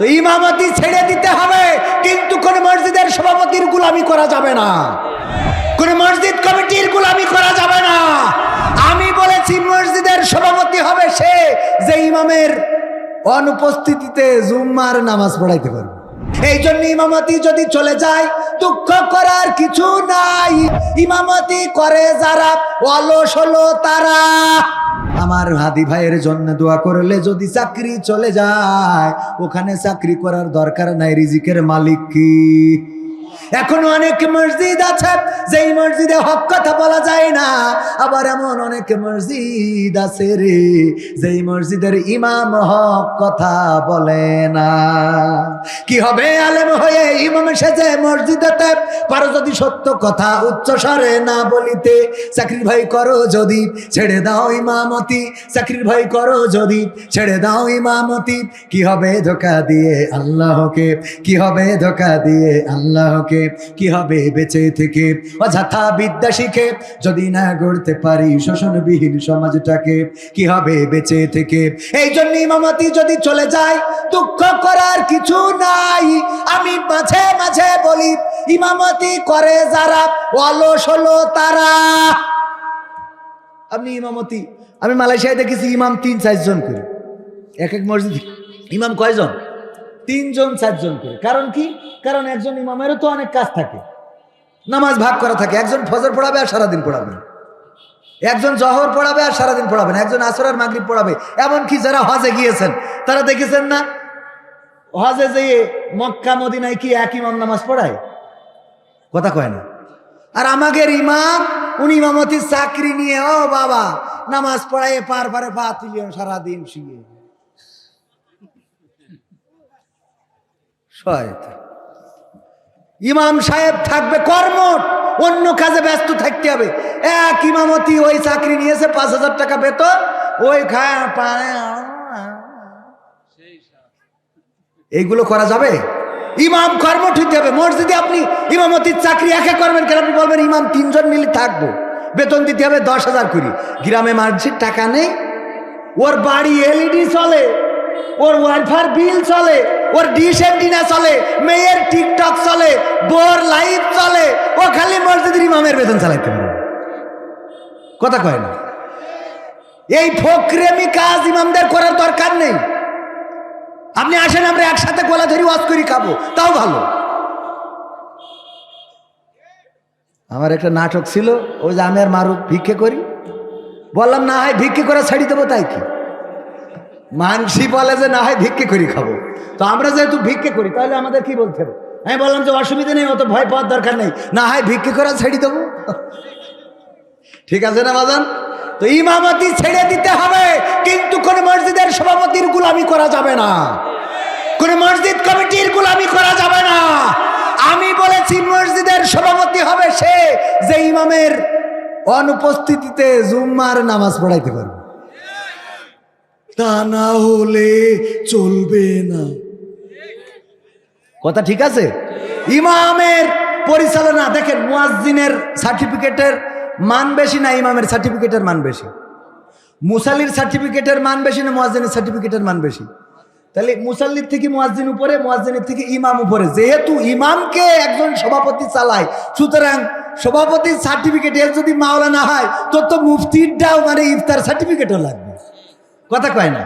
তো ইমামতি ছেড়ে দিতে হবে, কিন্তু কোন মসজিদের সভাপতির গুলামি করা যাবে না। কোন মসজিদ কমিটির গুলামি করা যাবে না। আমি বলেছি, মসজিদের সভাপতি হবে সে যে ইমামের অনুপস্থিতিতে জুম্মার নামাজ পড়াইতে পারবে। এই জন্য ইমামতি যদি চলে যায়, দুঃখ করার কিছু নাই। ইমামতি করে যারা অলস হলো তারা আমার হাদি ভাইয়ের জন্য দোয়া করলে যদি চাকরি চলে যায়, ওখানে চাকরি করার দরকার নাই, রিজিকের মালিক কি? এখনও অনেক মসজিদ আছে, যেই মসজিদে হক কথা বলা যায় না। আবার এমন অনেক মসজিদ আছে রে, যেই মসজিদের ইমাম হক কথা বলে না। কি হবে আলেম হয়ে ইমাম সেজে মসজিদেতে? পারো যদি সত্য কথা উচ্চ স্বরে না বলিতে। চাকরির ভাই করো যদি, ছেড়ে দাও ইমামতি। চাকরির ভাই করো যদি, ছেড়ে দাও ইমামতি। কি হবে ধোকা দিয়ে আল্লাহকে? কি হবে ধোকা দিয়ে আল্লাহকে? কি হবে বেঁচে থেকে? অযথা বিদ্যা শিখে, যদি না গড়তে পারি শোষণবিহীন সমাজটাকে, কি হবে বেঁচে থেকে? এই জন্য ইমামতি যদি চলে যায়, দুঃখ করার কিছু নাই। আমি মাঝে মাঝে বলি, ইমামতি করে যারা, অলস হলো তারা। আপনি ইমামতি, আমি মালয়েশিয়ায় দেখেছি ইমাম তিন, চারজন করে। এক এক মসজিদ। ইমাম কয়জন? তিনজন, চারজন করে। কারণ কি? কারণ একজন ইমামেরও তো অনেক কাজ থাকে। নামাজ ভাগ করা থাকে। একজন ফজর পড়াবে আর সারাদিন পড়াবে। একজন জহর পড়াবে আর সারাদিন পড়াবেন একজন আসর আর মাগরিব পড়াবে। এমনকি যারা হজে গিয়েছেন, তারা দেখেছেন না? হজে যে মক্কা, মদিনায় কি এক ইমাম নামাজ পড়ায়? কথা কয় না। আর আমাদের ইমাম, উনি ইমামতির চাকরি নিয়ে, ও বাবা, নামাজ পড়ায় পার পারে পা তুলিয়ে সারাদিন শুয়ে। শয়তান। ইমাম সাহেব থাকবে কর্মট অন্য কাজে ব্যস্ত থাকতে হবে। এক ইমামতি ওই চাকরি নিয়েছে, পাঁচ হাজার টাকা বেতন, ওই খায় এইগুলো করা যাবে? ইমাম কর্ম হইতে হবে। মসজিদে আপনি ইমামতির চাকরি একে করবেন কেন? আপনি বলবেন, ইমাম তিনজন মিলে থাকব। বেতন দিতে হবে দশ হাজার কুড়ি গ্রামে মার্জির টাকা নেই। ওর বাড়ি এলইডি চলে। ওর ওয়াইফার বিল চলে, ওর ডিশ অ্যান্টিনা চলে, মেয়ের টিকটক চলে, বোর লাইভ চলে, ও খালি মসজিদের ইমামের বেতন চালাইতে পারে। কথা কয় না। এই ফকরেমি কাজ ইমামদের করার দরকার নেই। আপনি আসেন, আমরা একসাথে গোলা ধরি ওয়াজ করি, খাব। তাও ভালো। আমার একটা নাটক ছিল, ওই যে আমি আর মারুক ভিক্ষে করি। বললাম, না হয় ভিক্ষে করে ছাড়ি দেবো, তাই কি? মানসি বলে যে না হয় ভিক্ষে করি খাব। তো আমরা যেহেতু ভিক্ষে করি, তাহলে আমাদের কি বলতে হবে? আমি বললাম যে অসুবিধা নেই, অত ভয় পাওয়ার দরকার নেই। না হয় ভিক্ষে করা ছেড়ে দেবো। ঠিক আছে না বাজান তো ইমামতি ছেড়ে দিতে হবে, কিন্তু কোন মসজিদের সভাপতির গুলামি করা যাবে না। কোন মসজিদ কমিটির গুলামি করা যাবে না। আমি বলেছি, মসজিদের সভাপতি হবে সে যে ইমামের অনুপস্থিতিতে জুম্মার নামাজ পড়াইতে পারবে। তা না হলে চলবে না। কথা ঠিক আছে? ইমামের পরিচালনা, দেখেন, মুয়াজ্জিনের সার্টিফিকেটের মান বেশি না, ইমামের সার্টিফিকেটের মান বেশি? মুসাল্লির সার্টিফিকেটের মান বেশি না, মুয়াজ্জিনের সার্টিফিকেটের মান বেশি? তাহলে মুসাল্লির থেকে মুয়াজ্জিন উপরে, মুয়াজ্জিনের থেকে ইমাম উপরে। যেহেতু ইমামকে একজন সভাপতি চালায়, সুতরাং সভাপতির সার্টিফিকেট এর যদি মাওলা না হয় তোর তো মুফতিরটাও মানে ইফতার সার্টিফিকেটও লাগবে। কথা কয় না।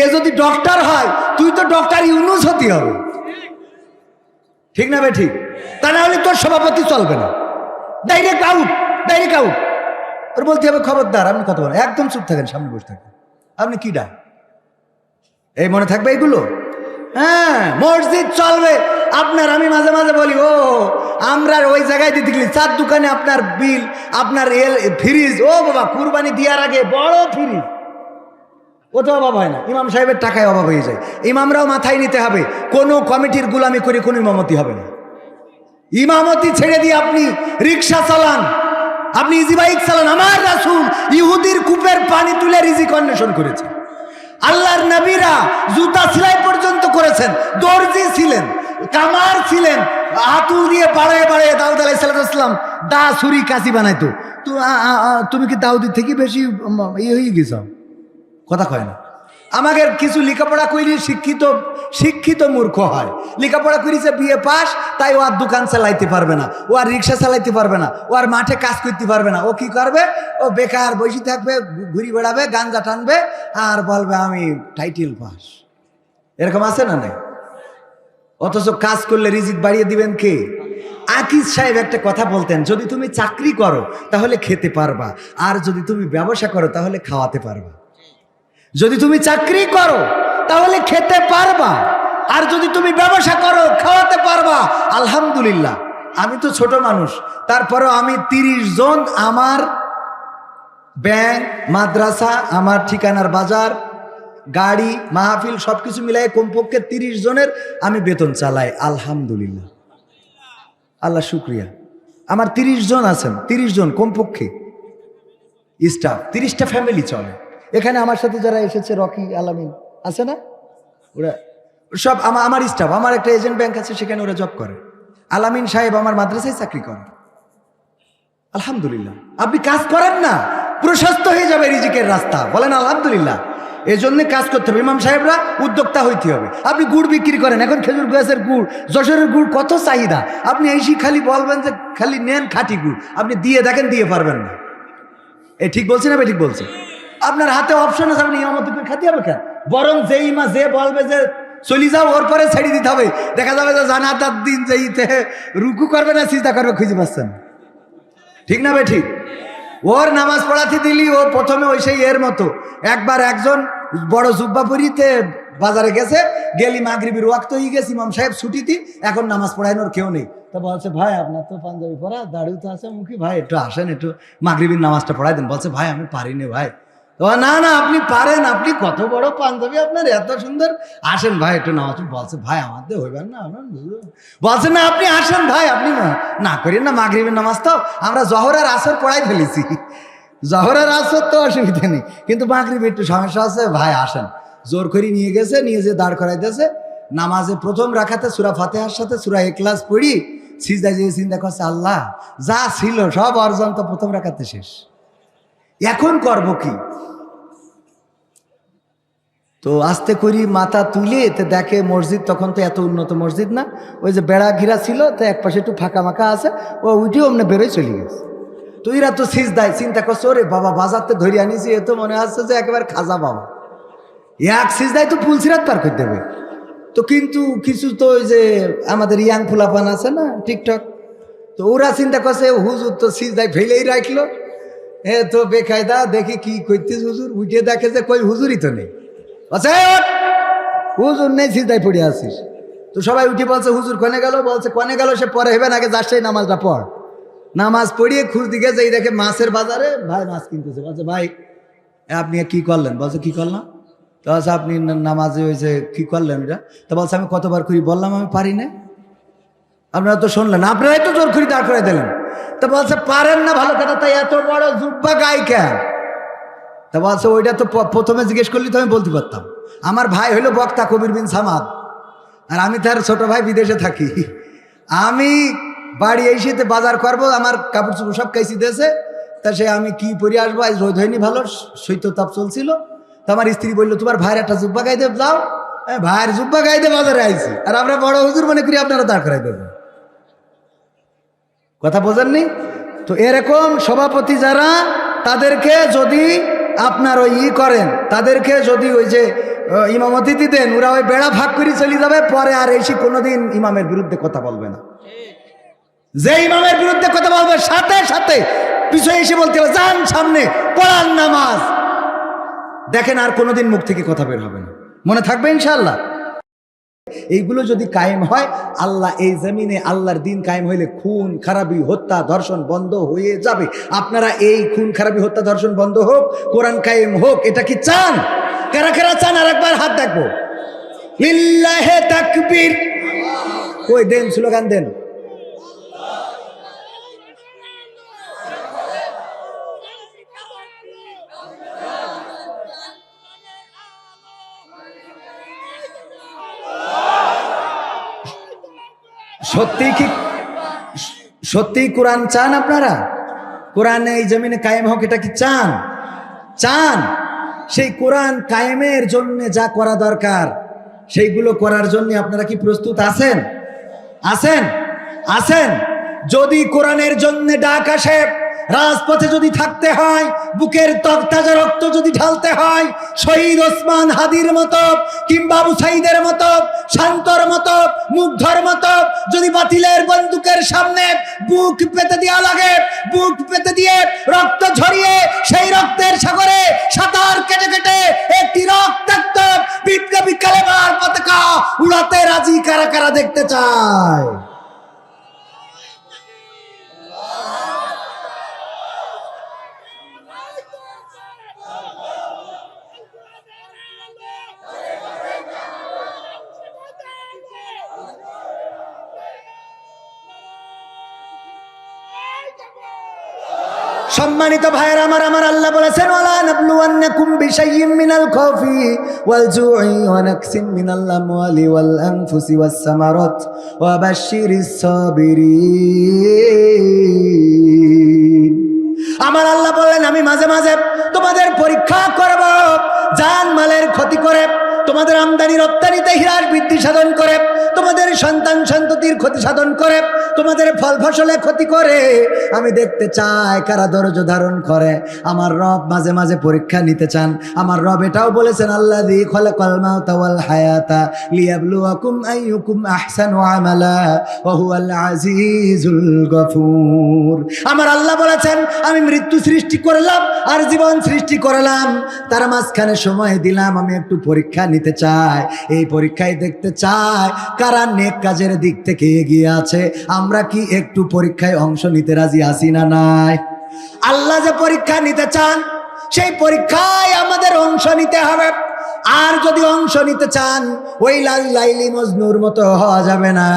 এ যদি ডক্টর হয়, তুই তো ডক্টর ইউনুস হতে হবে। ঠিক না বে ঠিক? তা না হলে তোর সভাপতি চলবে না। ডাইরেক্ট আউট ডাইরেক্ট আউট ওর বলতে হবে, খবরদার, আপনি কথা বলেন। একদম চুপ থাকেন, সামনে বসে থাকেন। আপনি কি ডাক? এই মনে থাকবে এইগুলো হ্যাঁ মসজিদ চলবে। আপনার আমি মাঝে মাঝে বলি, ও, আমরা ওই জায়গায় দিতে গেলি। চার দোকানে আপনার বিল, আপনার এল, ফ্রিজ। ও বাবা, কুরবানি দেওয়ার আগে বড় ফ্রিজ। ও তো অভাব হয় না। ইমাম সাহেবের টাকায় অভাব হয়ে যায়। ইমামরাও মাথায় নিতে হবে, কোনো কমিটির গুলামি করে কোনো ইমামতি হবে না। ইমামতি ছেড়ে দিয়ে আপনি রিক্সা চালান, আপনি ইজি বাইক চালান। আমার রাসুল ইহুদির কূপের পানি তুলে রিজিক অন্বেষণ করেছে আল্লাহর নবীরা জুতা সেলাই পর্যন্ত করেছেন, দর্জি ছিলেন, কামার ছিলেন, হাতুল দিয়ে বাড়ায় বাড়ায় দাউদ আলাইসালাম দা ছুরি কাশি বানাইতো। তুমি কি দাউদের থেকে বেশি ইয়ে হয়ে গেছ? কথা কয় না। আমাকে কিছু লেখাপড়া করি শিক্ষিত শিক্ষিত মূর্খ হয়। লেখাপড়া করিছে বিয়ে পাস, তাই ও আর দোকান চালাইতে পারবে না, ও আর রিক্সা চালাইতে পারবে না, ও আর মাঠে কাজ করতে পারবে না। ও কি করবে? ও বেকার বসে থাকবে ঘুরি বেড়াবে, গাঞ্জা টানবে আর বলবে, আমি টাইটেল পাস এরকম আছে না নাই? অথচ কাজ করলে রিজিক বাড়িয়ে দিবেন কে? আকিজ সাহেব একটা কথা বলতেন, যদি তুমি চাকরি করো, তাহলে খেতে পারবা। আর যদি তুমি ব্যবসা করো, তাহলে খাওয়াতে পারবা। যদি তুমি চাকরি করো, তাহলে খেতে পারবা। আর যদি তুমি ব্যবসা করো, খাওয়াতে পারবা। আলহামদুলিল্লাহ, আমি তো ছোট মানুষ। তারপরেও আমি তিরিশ জন আমার ব্যাংক, মাদ্রাসা, আমার ঠিকানার বাজার, গাড়ি, মাহফিল সব কিছু মিলাই কমপক্ষে তিরিশ জনের আমি বেতন চালাই। আলহামদুলিল্লাহ। আল্লাহ শুক্রিয়া। আমার তিরিশ জন আছেন, তিরিশ জন কমপক্ষে স্টাফ তিরিশটা ফ্যামিলি চলে। এখানে আমার সাথে যারা এসেছে, রকি, আলামিন, আছে না? ওরা সব আমার স্টাফ আমার একটা এজেন্ট ব্যাংক আছে, সেখানে ওরা জব করে। আলামিন সাহেব আমার মাদ্রাসায় চাকরি করে। আলহামদুলিল্লাহ। আপনি কাজ করেন না, প্রশস্ত হয়ে যাবে রিজিকের রাস্তা। বলেন আলহামদুলিল্লাহ। এই জন্য কাজ করতে হবে। ইমাম সাহেবরা উদ্যোক্তা হইতে হবে। আপনি গুড় বিক্রি করেন। এখন খেজুর গাছের গুড়, যশোরের গুড় কত চাহিদা? আপনি এই খালি বলবেন যে খালি নেন খাঁটি গুড়। আপনি দিয়ে দেখেন, দিয়ে পারবেন না। এ ঠিক বলছি না ঠিক বলছি? আপনার হাতে অপশন আছে, আপনি ইমামতি করে খাতে হবে কেন? বরং যে ইমা যে বলবে যে চলি যাও, ওর পরে ছেড়ে দিতে হবে। দেখা যাবে যে জানাতার দিন যে ইতে রুকু করবে না চিন্তা করবে, খুঁজে পাচ্ছেন ঠিক না বে ঠিক ওর নামাজ পড়াতে দিলি, ও প্রথমে ওই সেই এর মতো। একবার একজন বড় জুব্বা বাজারে গেছে, গেলি মাগরিবির ওয়াক্ত হয়ে গেছে, ইমাম সাহেব ছুটিতি, এখন নামাজ পড়ানোর কেউ নেই। তো বলছে, ভাই, আপনার তো পাঞ্জাবি পরা, দাড়িও তো আছে। মুখী ভাই, একটু আসেন, একটু মাগরিবির নামাজটা পড়াই দেন। বলছে, ভাই, আমি পারিনি ভাই। না না, আপনি পারেন, আপনি কত বড় পাঞ্জাবি আপনার, এত সুন্দর। আসেন ভাই, একটু নামাজ বলছে, ভাই আমাদের হইবেন না বলছে, না, আপনি আসেন ভাই, আপনি না- করেন না, মাগরিবের নামাজ তো, আমরা জহর আর আসর পড়াই ফেলেছি। জহর আর আসর তো অসুবিধা নেই, কিন্তু মাগরিবে একটু সমস্যা আছে, ভাই, আসেন। জোর করে নিয়ে গেছে, নিয়ে যে দাঁড় করাইতেছে, নামাজে প্রথম রাখাতে সুরা ফাতেহার সাথে সুরা এক্লাস পড়ি সিজদায় যে চিন্তা করছে, আল্লাহ, যা ছিল সব অর্জন তো প্রথম রাখাতে শেষ। এখন করব কি? তো আস্তে করি মাথা তুলে তো দেখে মসজিদ তখন তো এত উন্নত মসজিদ না, ওই যে বেড়া ঘিরা ছিল, তো এক পাশে একটু ফাঁকা মাকা আছে, ও উঠে অমনে বেরোয় চলে গেছে। তো এরা তো সিজ দেয় চিন্তা করছে, ওরে বাবা, বাজারতে ধরে আনিছি, এ তো মনে হচ্ছে যে একেবারে খাজা বাবা। এক সিজ দেয় তো পুলসিরাত পার করে দেবে। তো কিন্তু কিছু তো ওই যে আমাদের ইয়াং ফুলাপান আছে না, টিকটক, তো ওরা চিন্তা করছে, হুজুর তো সিজ দেয় ফেলেই রাখল এ তো বেকায়দা দেখি কি করতিস হুজুর উঠে দেখে যে কই হুজুরই তো নেই। বলছে "এই ওঠ! হুজুর নেই সিজদায় পড়ে আসিস তো সবাই উঠে বলছে, হুজুর কনে গেল? বলছে, কনে গেল সে পরে হেবেন আগে যাস নামাজটা পড়। নামাজ পড়িয়ে খুঁজ দিকে যেই দেখে মাছের বাজারে ভাই মাছ কিনতেছে। বলছে, ভাই, আপনি কি করলেন? বলছে, কি করলাম? তো বলছে, আপনি নামাজে যে কি করলেন এটা? তো বলছে, আমি কতবার করি বললাম, আমি পারি না আপনারা তো শুনলেন আপনারাই তো জোর করে দাঁড় করে দিলেন। তো বলছে, পারেন না ভালো কথা, তাই এত বড় জুব্বা গাই কেন? তা বলছে ওইটা তো প্রথমে জিজ্ঞেস করলি তো আমি বলতে পারতাম। আমার ভাই হলো বক্তা কবির বিন সামাদ। আর আমি তার ছোট ভাই বিদেশে থাকি। আমি বাড়ি এসে বাজার করব আমার কাপড় চোপড় সব কাইছি দিয়েছে তা সে আমি কি পরে আসব আজ রোদ হয়নি ভালো শৈত্য তাপ চলছিল। তো আমার স্ত্রী বলল তোমার ভাইয়ের একটা জুব্বা গাইতে যাও। হ্যাঁ, ভাইয়ের জুব্বা গাইতে বাজারে আইছি। আর আমরা বড় হুজুর মনে করি আপনারা দাঁড় করাই দেবেন। কথা বোঝেননি? তো এরকম সভাপতি যারা তাদেরকে যদি আপনার ওই ই করেন, তাদেরকে যদি ওই যে ইমাম ইমামতি দেন, ওরা ওই বেড়া ভাগ করে চলে যাবে, পরে আর এসে কোনোদিন ইমামের বিরুদ্ধে কথা বলবে না। যে ইমামের বিরুদ্ধে কথা বলবে, সাথে সাথে পিছনে এসে বলতে হবে, যান সামনে, পড়ান নামাজ। দেখেন আর কোনোদিন মুখ থেকে কথা বের হবে না। মনে থাকবে ইনশাল্লাহ এইগুলো যদি কায়েম হয়, আল্লাহ এই জমিনে আল্লাহর দিন কায়েম হইলে খুন, খারাপি, হত্যা, ধর্ষণ বন্ধ হয়ে যাবে। আপনারা এই খুন, খারাপি, হত্যা, ধর্ষণ বন্ধ হোক, কোরআন কায়েম হোক, এটা কি চান? কারা কারা চান? আর একবার হাত দেখব লিল্লাহে তাকবীর। কই দেন, স্লোগান দেন। সত্যি কি সত্যি কোরআন চান আপনারা? কোরআন এই জমিনে কায়েম হোক, এটা কি চান? চান। সেই কোরআন কায়েমের জন্য যা করা দরকার, সেইগুলো করার জন্য আপনারা কি প্রস্তুত আছেন? আছেন? আছেন? যদি কোরআনের জন্য ডাক আসে রাজপথে যদি থাকতে হয়, বুকের তক্তাজা রক্ত যদি ঢালতে হয়, শহীদ ওসমান হাদির মতো, কিংবা সাইদের মতো, শান্তর মতো, মুগ্ধর মতো, যদি বাতিলের বন্দুকের সামনে বুক পেতে দেওয়া লাগে, বুক পেতে দিয়ে রক্ত ঝরিয়ে সেই রক্তের সাগরে সাঁতার কেটে কেটে একটি রক্তাক্ত বিপ্লবী কালেমার পতাকা উড়াতে রাজি কারা কারা দেখতে চায়? সম্মানিত ভাইয়ের, আমার আমার আল্লাহ বলেছেন, ওয়ালা নাবলুওয়ান্নাকুম বিশাইয়্যিম মিনাল খাউফি ওয়াল জুই ওয়া নাকসিম মিনাল আমওয়ালি ওয়াল আনফুসি ওয়াস সামারাত ওয়া বাশশিরিস সাবিরিন। আমার আল্লাহ বললেন, আমি মাঝে মাঝে তোমাদের পরীক্ষা করব জান মালের ক্ষতি করে তোমাদের আমদানি রপ্তানিতে হ্রাস বৃদ্ধি সাধন করে, তোমাদের সন্তান সন্ততির ক্ষতি সাধন করে, তোমাদের ফল ফসলে ক্ষতি করে। আমি দেখতে চাই কারা ধৈর্য ধারণ করে। আমার রব মাঝে মাঝে পরীক্ষা নিতে চান। আমার রব এটাও বলেছেন আল্লাহ দি খলে কলমাও তাওয়াল হায়াতা লিয়াবলুয়াকুম আইয়ুকুম আহসানু আমালা ওয়া হুয়াল আজিজুল গফুর। আমার আল্লাহ বলেছেন, আমি মৃত্যু সৃষ্টি করলাম আর জীবন সৃষ্টি করলাম। তার মাঝখানে সময় দিলাম, আমি একটু পরীক্ষা নিতে চায়, এই পরীক্ষায় দেখতে চায় কারা নেক কাজের দিক থেকে এগিয়ে আছে, আমরা কি একটু পরীক্ষায় অংশ নিতে রাজি আসি না নাই? আল্লাহ যে পরীক্ষা নিতে চান, সেই পরীক্ষায় আমাদের অংশ নিতে হবে। আর যদি অংশ নিতে চান, ওই লাল লাইলি মজনুর মতো হওয়া যাবে না।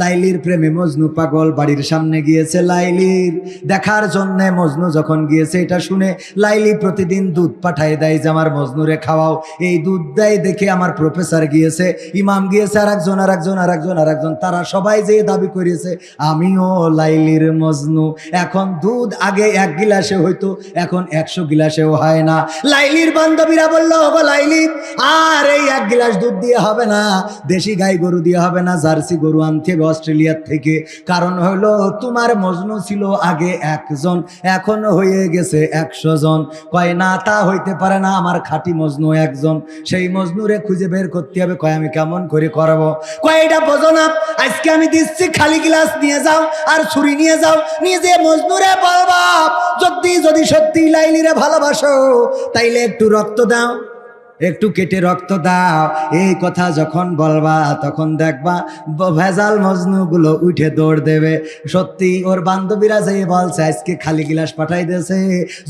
লাইলির প্রেমে মজনু পাগল, বাড়ির সামনে গিয়েছে লাইলির। দেখার জন্য মজনু যখন গিয়েছে, এটা শুনে লাইলি প্রতিদিন দুধ পাঠায় দেয় যে, আমার মজনুরে খাওয়াও। এই দুধ দেয় দেখে আমার প্রফেসর গিয়েছে, ইমাম গিয়েছে আর একজন আর একজন আর একজন আর একজন তারা সবাই যে দাবি করেছে আমিও লাইলির মজনু। এখন দুধ আগে এক গিলাসে হইতো, এখন একশো গিলাসেও হয় না। লাইলির বান্ধবীরা বলল, ওগো লাইলি আর এই এক গিলাস দুধ দিয়ে হবে না, দেশি গাই গরু দিয়ে হবে না, জার্সি গরু আনতে হবে অস্ট্রেলিয়ার থেকে। কারণ হলো, তোমার মজনু ছিল আগে একজন, এখন হয়ে গেছে একশো জন। কয়, না, তা হইতে পারে না, আমার খাঁটি মজনু একজন। সেই মজনুরে খুঁজে বের করতে হবে, কয়, আমি কেমন করে করাবো? কয়, এটা বোঝো না, আজকে আমি দিচ্ছি, খালি গ্লাস নিয়ে যাও আর ছুরি নিয়ে যাও, নিজে মজনুরে বলবা যদি যদি সত্যি লাইলিরে ভালোবাসো, তাইলে একটু রক্ত দাও। একটু কেটে রক্ত দাও। এই কথা যখন বলবা, তখন দেখবা ভেজাল মজনুগুলো উঠে দৌড় দেবে। সত্যি ওর বান্ধবীরা যে বলছে, আজকে খালি গিলাস পাঠাই দিয়েছে।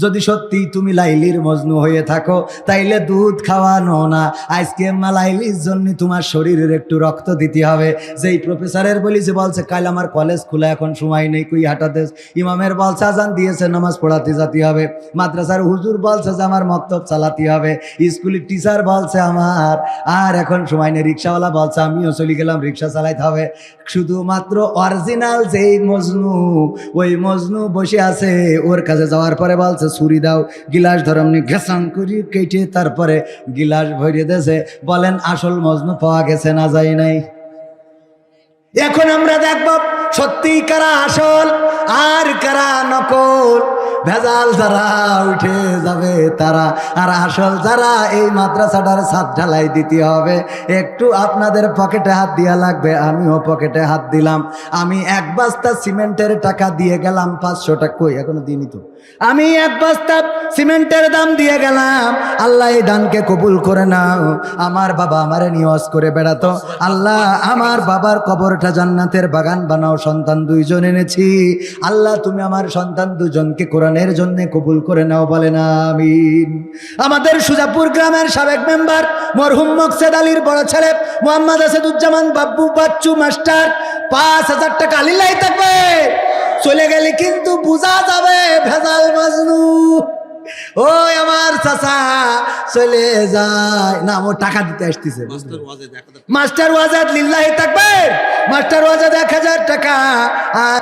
যদি সত্যি তুমি লাইলির মজনু হয়ে থাকো, তাইলে দুধ খাওয়ানো না। আজকে লাইলির জন্য তোমার শরীরের একটু রক্ত দিতে হবে। যেই প্রফেসরের বলি যে বলছে, কাল আমার কলেজ খোলা, এখন সময় নেই, কুই হাঁটাতে ইমামের বলছে, আজান দিয়েছে, নামাজ পড়াতে যাতে হবে। মাদ্রাসার হুজুর বলছে যে, আমার মক্তব চালাতে হবে। স্কুলের টিচার বলছে আমার। আর এখন সময় নেই, রিক্সাওয়ালা বলছে, আমিও চলে গেলাম, রিক্সা চালাইতে হবে। শুধুমাত্র অরিজিনাল যেই মজনু, ওই মজনু বসে আছে। ওর কাছে যাওয়ার পরে বলছে, ছুরি দাও, গিলাস ধরমনি ঘেসান করি, কেটে তারপরে গিলাস ভরিয়ে দেছে বলেন, আসল মজনু পাওয়া গেছে না যায় নাই? এখন আমরা দেখব, সত্যি কারা আসল আর কারা নকল। ভেজাল যারা উঠে যাবে তারা, আর আসল যারা এই মাদ্রাসাটার ছাদ ঢালাই দিতে হবে, একটু আপনাদের পকেটে হাত দেওয়া লাগবে, আমিও পকেটে হাত দিলাম। আমি এক বাস্তা সিমেন্টের টাকা দিয়ে গেলাম পাঁচশো টাকা কই? এখনও দিইনি তো। আমি এক বাস্তা সিমেন্টের দাম দিয়ে গেলাম, আল্লাহ এই দানকে কবুল করে নাও। আমার বাবা আমারে নিয়জ করে বেড়াতো। আল্লাহ, আমার বাবার কবরটা জান্নাতের বাগান বানাও, সন্তান দুইজন এনেছি। আল্লাহ, তুমি আমার সন্তান দুজনকে কোরআনের জন্য কবুল করে নাও বলেন আমিন। আমাদের সুজাপুর গ্রামের সাবেক মেম্বার মরহুম মকসেদ আলীর বড় ছেলে মোহাম্মদ আসাদুজ্জামান বাব্বু বাচ্চু মাস্টার পাঁচ হাজার টাকা আলিল্লাই থাকবে। চলে গেলে কিন্তু বোঝা যাবে ভেজাল মাজনু। ওই আমার চাচা চলে যায়। না ও টাকা দিতে আসতেছে। মাস্টার ওয়াজাদ লিল্লাহি থাকবে। মাস্টার ওয়াজাদ এক হাজার টাকা আর